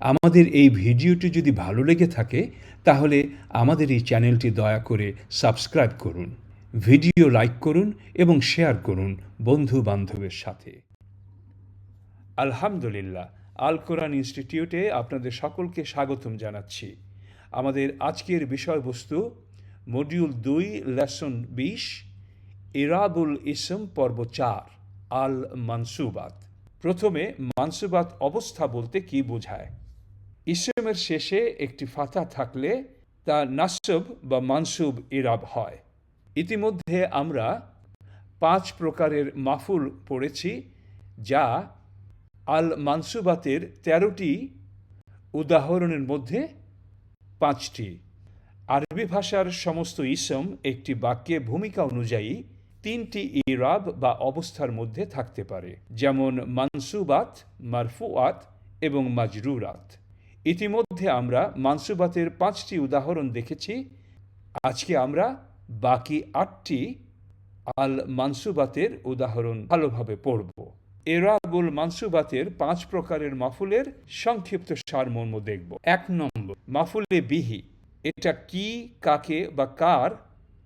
আমাদের এই ভিডিওটি যদি ভালো লেগে থাকে, তাহলে আমাদের এই চ্যানেলটি দয়া করে সাবস্ক্রাইব করুন, ভিডিও লাইক করুন এবং শেয়ার করুন বন্ধু বান্ধবের সাথে। আলহামদুলিল্লাহ, আল কোরআন ইনস্টিটিউটে আপনাদের সকলকে স্বাগতম জানাচ্ছি। আমাদের আজকের বিষয়বস্তু মডিউল দুই, লেসন বিশ ইরাবুল ইসম পর্ব চার, আল মানসুবাত। প্রথমে মানসুবাত অবস্থা বলতে কি বোঝায়? ইসমের শেষে একটি ফাতা থাকলে তা নাসব বা মানসুব ইরাব হয়। ইতিমধ্যে আমরা পাঁচ প্রকারের মাফুল পড়েছি, যা আল মানসুবাতের তেরোটি উদাহরণের মধ্যে পাঁচটি। আরবি ভাষার সমস্ত ইসম একটি বাক্যে ভূমিকা অনুযায়ী তিনটি ইরাব বা অবস্থার মধ্যে থাকতে পারে, যেমন মানসুবাত মারফুয়াত এবং মাজরুরাত। ইতিমধ্যে আমরা মানসুবাতের পাঁচটি উদাহরণ দেখেছি। আজকে আমরা বাকি আটটি আল মানসুবাতের উদাহরণ ভালোভাবে পড়ব। এরাবুল মানসুবাতের পাঁচ প্রকারের মাফুলের সংক্ষিপ্ত সারমর্ম দেখব। এক নম্বর, মাফুলে বিহি, এটা কি, কাকে বা কার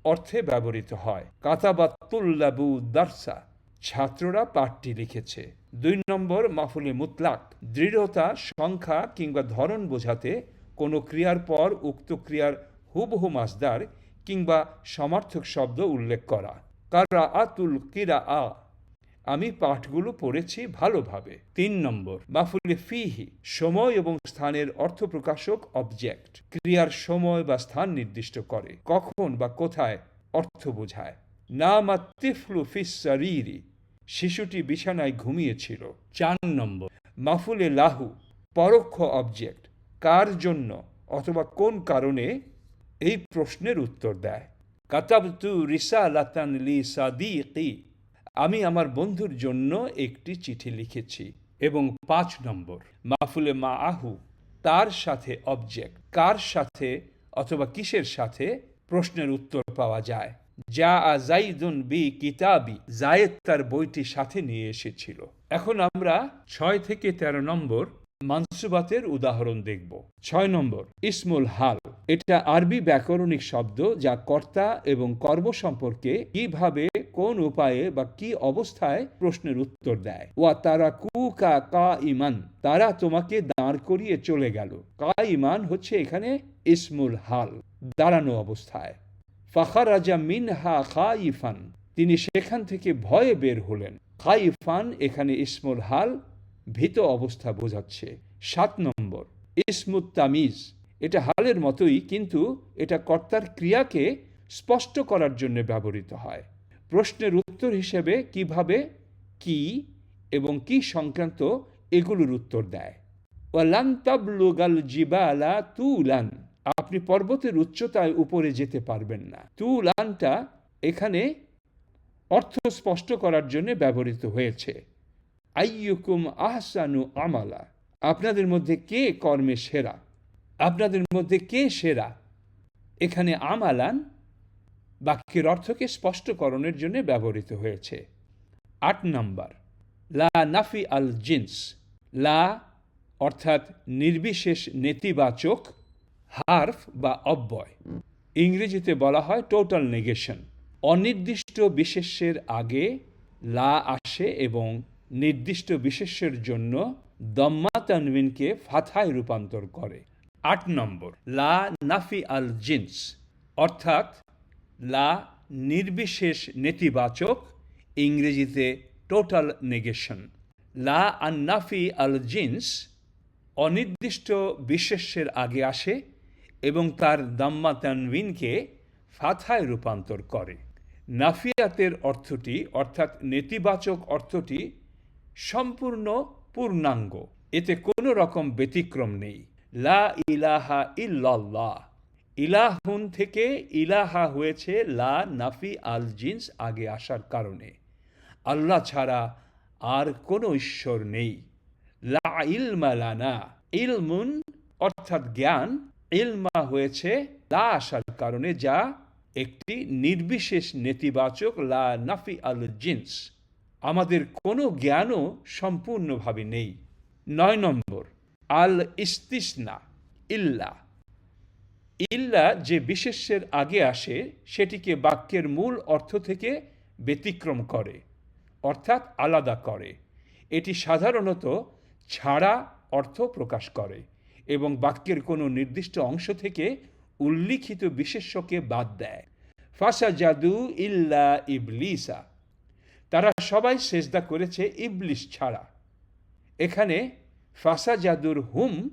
অর্থে ব্যবহৃত হয়? কাতাবাতুল্লাবু দারসা ছাত্ররা পাঠটি লিখেছে। দুই নম্বর, মাফুলে মুতলাক। দৃঢ়তা, সংখ্যা কিংবা ধরন বোঝাতে কোনো ক্রিয়ার পর উক্ত ক্রিয়ার হুবহু মাসদার কিংবা সমার্থক শব্দ উল্লেখ করা। কারা আতুল কিরা আ আমি পাঠগুলো পড়েছি ভালোভাবে। তিন নম্বর, মাফুলে ফিহি। সময় এবং স্থানের অর্থ প্রকাশক অবজেক্ট ক্রিয়ার সময় বা স্থান নির্দিষ্ট করে। কখন বা কোথায় অর্থ বোঝায়। নামা তিফলু ফিসারিরি শিশুটি বিছানায় ঘুমিয়েছিল। চার নম্বর। মাফুলে লাহু পরোক্ষ অবজেক্ট কার জন্য অথবা কোন কারণে এই প্রশ্নের উত্তর দেয়? কাতাবতু রিসালাতান লি সাদিকি, আমি আমার বন্ধুর জন্য একটি চিঠি লিখেছি। এবং পাঁচ নম্বর। মাফুলে মা আহু তার সাথে অবজেক্ট কার সাথে অথবা কিসের সাথে প্রশ্নের উত্তর পাওয়া যায়? যা জাইদুন বি কিতাবি জায়েদ তার বইটি সাথে নিয়ে এসেছিল। এখন আমরা ছয় থেকে তেরো নম্বর মানসুবাতের উদাহরণ দেখব। ছয় নম্বর, ইসমুল হাল। এটা আরবি ব্যাকরণিক শব্দ যা কর্তা এবং কর্ম সম্পর্কে কীভাবে, কোন উপায়ে বা কি অবস্থায় প্রশ্নের উত্তর দেয়। ওয়া তারা কু কা কা ইমান তারা তোমাকে দাঁড় করিয়ে চলে গেল। কা ইমান হচ্ছে এখানে ইসমুল হাল, দাঁড়ানো অবস্থায়। ফাখার রাজা মিনহা খা ইফান তিনি সেখান থেকে ভয়ে বের হলেন। খাইফান এখানে ইসমুল হাল, ভীত অবস্থা বোঝাচ্ছে। সাত নম্বর, ইসমুত তামিজ। এটা হালের মতোই, কিন্তু এটা কর্তার ক্রিয়াকে স্পষ্ট করার জন্য ব্যবহৃত হয়। প্রশ্নের উত্তর হিসেবে কীভাবে, কি এবং কি সংক্রান্ত এগুলোর উত্তর দেয়। ওয়ালান তাবলুগাল জিবালা তুলান। আপনি পর্বতের উচ্চতায় উপরে যেতে পারবেন না। তুলানটা এখানে অর্থ স্পষ্ট করার জন্য ব্যবহৃত হয়েছে। আইয়ুকুম আহসানু আমালা। আপনাদের মধ্যে কে কর্মে সেরা? আপনাদের মধ্যে কে সেরা? এখানে আমালান বাক্যের অর্থকে স্পষ্টকরণের জন্য ব্যবহৃত হয়েছে। আট নম্বর। লা নাফি আল জিন্স। লা অর্থাৎ নির্বিশেষ নেতিবাচক হার্ফ বা অব্যয়। ইংরেজিতে বলা হয় টোটাল নেগেশন। অনির্দিষ্ট বিশেষ্যের আগে লা আসে এবং নির্দিষ্ট বিশেষ্যের জন্য দম্মা তানবিনকে ফাথায় রূপান্তর করে। আট নম্বর, লা নাফি আল জিন্স, অর্থাৎ লা নির্বিশেষ নেতিবাচক, ইংরেজিতে টোটাল নেগেশন। লা আন্নাফি আল জিন্স অনির্দিষ্ট বিশেষ্যের আগে আসে এবং তার দাম্মা তানবিনকে ফাথায় রূপান্তর করে। নাফিয়াতের অর্থটি, অর্থাৎ নেতিবাচক অর্থটি, সম্পূর্ণ পূর্ণাঙ্গ। এতে কোনো রকম ব্যতিক্রম নেই। লা ইলাহা ইল্লাল্লাহ। ইলাহুন থেকে ইলাহা হয়েছে লা নাফি আল জিন্স আগে আসার কারণে। আল্লাহ ছাড়া আর কোনো ঈশ্বর নেই। লা ইলমা লানা। ইলমুন, অর্থাৎ জ্ঞান ইলমা হয়েছে লা আসার কারণে, যা একটি নির্বিশেষ নেতিবাচক, লা নাফি আল জিন্স। আমাদের কোনো জ্ঞানও সম্পূর্ণভাবে নেই। নয় নম্বর, আল ইস্তিসনা, ইল্লা। ইল্লা যে বিশেষ্যের আগে আসে, সেটিকে বাক্যের মূল অর্থ থেকে ব্যতিক্রম করে, অর্থাৎ আলাদা করে। এটি সাধারণত ছাড়া অর্থ প্রকাশ করে। এবং বাক্যের কোনো নির্দিষ্ট অংশ থেকে উল্লিখিত বিশেষ্যকে বাদ দেয়। ফাসা জাদু ইল্লা ইবলিসা। তারা সবাই সেজদা করেছে ইবলিস ছাড়া। এখানে ফাসা জাদুর হুম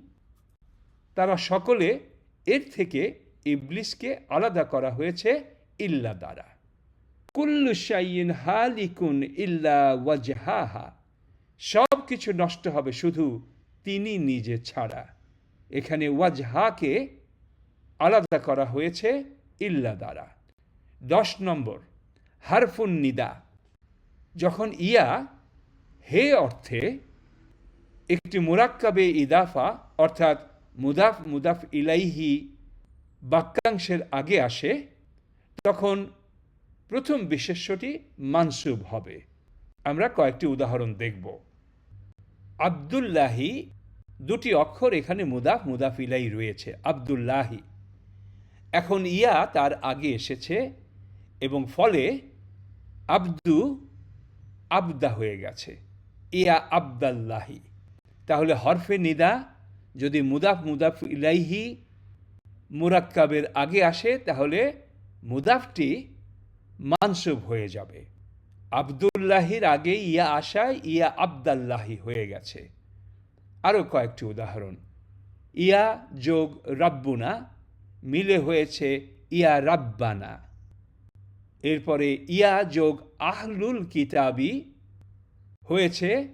তারা সকলে এর থেকে ইবলিসকে আলাদা করা হয়েছে ইল্লা দ্বারা। কুল্লু শাইন হালিকুন ইল্লা ওয়াজহাহা। সব কিছু নষ্ট হবে শুধু তিনি নিজে ছাড়া। এখানে ওয়াজহাকে আলাদা করা হয়েছে ইল্লা দ্বারা। দশ নম্বর, হারফুন নিদা। যখন ইয়া, হে অর্থে একটি মুরাক্কাবে ইদাফা, অর্থাৎ মুদাফ মুদাফ ইলাইহি বাক্যাংশের আগে আসে, তখন প্রথম বিশেষ্যটি মানসুব হবে। আমরা কয়েকটি উদাহরণ দেখব। আবদুল্লাহি দুটি অক্ষর এখানে মুদাফ, মুদাফিলাই রয়েছে, আবদুল্লাহি। এখন ইয়া তার আগে এসেছে এবং ফলে আব্দু আবদা হয়ে গেছে। ইয়া আবদাল্লাহি। তাহলে হরফে নিদা যদি মুদাফ মুদাফ ইলাইহি মুরাক্কাবের আগে আসে, তাহলে মুদাফটি মানসুব হয়ে যাবে। আবদুল্লাহির আগে ইয়া আশায় ইয়া আবদাল্লাহি হয়ে গেছে। আরও কয়েকটি উদাহরণ। ইয়া যোগ রাব্বুনা, মিলে হয়েছে ইয়া রাব্বানা। এরপরে ইয়া যোগ আহলুল কিতাবি, হয়েছে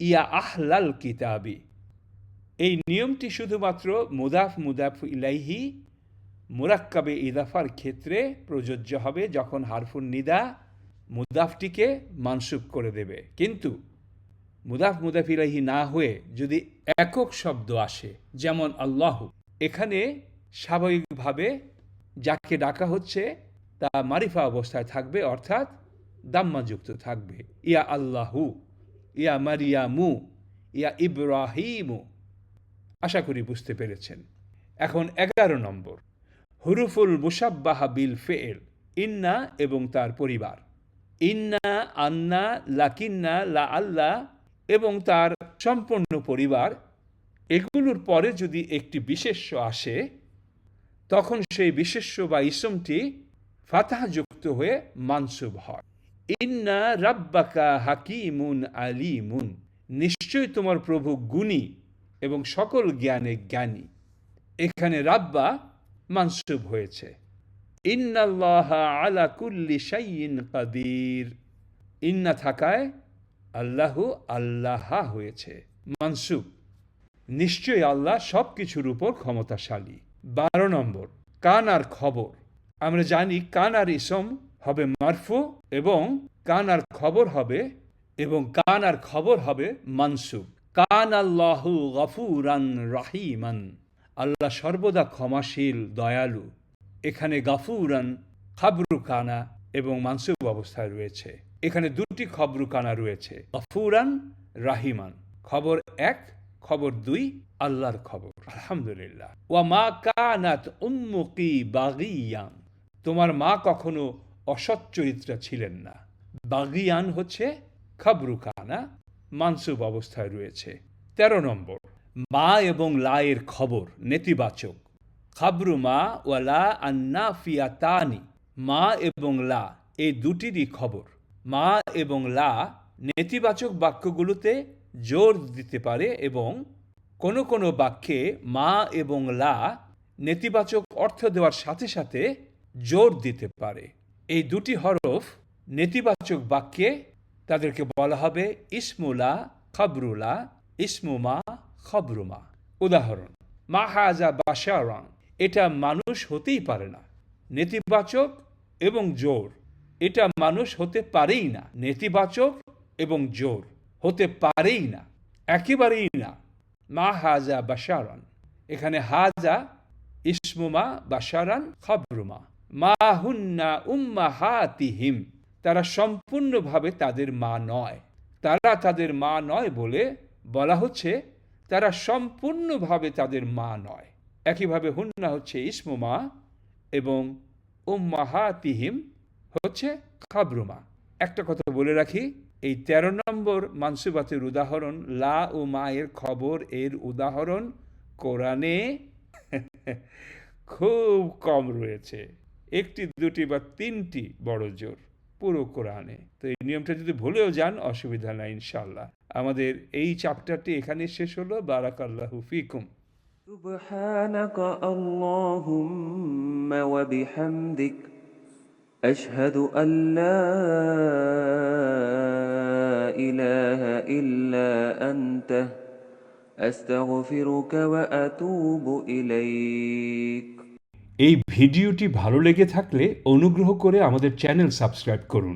ইয়া আহলাল কিতাবি। এই নিয়মটি শুধুমাত্র মুদাফ মুদাফ ইলাইহি মুরাক্কাবে ইদাফার ক্ষেত্রে প্রযোজ্য হবে যখন হারফুন নিদা মুদাফটিকে মানসুব করে দেবে। কিন্তু মুদাফ মুদাফ ইলাইহি না হয়ে যদি একক শব্দ আসে, যেমন আল্লাহ, এখানে স্বাভাবিকভাবে যাকে ডাকা হচ্ছে তা মারিফা অবস্থায় থাকবে, অর্থাৎ দাম্মাযুক্ত থাকবে। ইয়া আল্লাহু, ইয়া মারিয়ামু, ইয়া ইব্রাহিমু। আশা করি বুঝতে পেরেছেন। এখন এগারো নম্বর। হুরুফুল মুসাব্বাহা বিল ফেল, ইন্না এবং তার পরিবার। ইন্না, আন্না, লাকিন্না, লা আল্লাহ এবং তার সম্পূর্ণ পরিবার এগুলোর পরে যদি একটি বিশেষ্য আসে, তখন সেই বিশেষ্য বা ইসমটি ফাতাহযুক্ত হয়ে মানসুব হয়। ইন্না রাব্বাকা হাকিমুন আলিমুন। নিশ্চয়ই তোমার প্রভু গুণী এবং সকল জ্ঞানে জ্ঞানী। এখানে রাব্বা মানসুব হয়েছে। ইন্নাল্লাহ আলা কুল্লি শাইইন কাদির। ইন্না থাকায় আল্লাহ আল্লাহ হয়েছে। মানসুব নিশ্চয়ই আল্লাহ সব কিছুর উপর ক্ষমতাশালী। বারো নম্বর, কান আর খবর। আমরা জানি কান আর ইসম হবে মারফু এবং কান আর খবর হবে এবং কান আর খবর হবে মানসুব কান আল্লাহু গফুরান রাহিমান। আল্লাহ সর্বদা ক্ষমাশীল, দয়ালু। এখানে গাফুরান, খাবরু কানা এবং মানসুব অবস্থায় রয়েছে। এখানে দুটি খবরু কানা রয়েছে। গফুরান, রাহিমান। খবর এক, খবর দুই, আল্লাহর খবর। আলহামদুলিল্লাহ। ওয়া মা কানাত উম্মুকি বাগিয়ান। তোমার মা কখনো অসৎ চরিত্রা ছিলেন না। বাগিয়ান হচ্ছে খাবরু কানা মানসুব অবস্থায় রয়েছে। তেরো নম্বর, মা এবং লায়ের খবর নেতিবাচক। খাবরু মা ওয়ালা আন্না ফিয়াতানি মা এবং লা, এই দুটিরই খবর। মা এবং লা নেতিবাচক বাক্যগুলোতে জোর দিতে পারে এবং কোনো কোনো বাক্যে মা এবং লা নেতিবাচক অর্থ দেওয়ার সাথে সাথে জোর দিতে পারে। এই দুটি হরফ নেতিবাচক বাক্যে তাদেরকে বলা হবে ইসমুলা খবরুলা ইসমুমা খবরুমা উদাহরণ, মা হাজা বাসারান এটা মানুষ হতেই পারে না। নেতিবাচক এবং জোর। এটা মানুষ হতে পারেই না, নেতিবাচক এবং জোর। হতে পারেই না, একেবারেই না। মা হাজা বাসারান এখানে হাজা ইসমুমা বাসারান খবরুমা। মা হুন্না উম্মা হাতিহিম তারা সম্পূর্ণভাবে তাদের মা নয়। তারা তাদের মা নয় বলে বলা হচ্ছে তারা সম্পূর্ণভাবে তাদের মা নয়। একইভাবে হুন্না হচ্ছে ইসমুমা এবং উম্মাহাতিহিম হচ্ছে খাবরুমা। একটা কথা বলে রাখি, এই তেরো নম্বর মানসুবাতের উদাহরণ, লা ও মায়ের খবর এর উদাহরণ কোরআনে খুব কম রয়েছে। একটি, দুটি বা তিনটি বড় জোর পুরো কোরআনে। তো এই নিয়মটা যদি ভুলেও যান, অসুবিধা নাই ইনশাল্লাহ আমাদের এই চ্যাপ্টারটি এখানে শেষ হলো। বারাকাল্লাহু ফিকুম। سبحانك اللهم وبحمدك أشهد أن لا إله إلا أنت أستغفرك وأتوب إليك এই ভিডিওটি ভালো লেগে থাকলে অনুগ্রহ করে আমাদের চ্যানেল সাবস্ক্রাইব করুন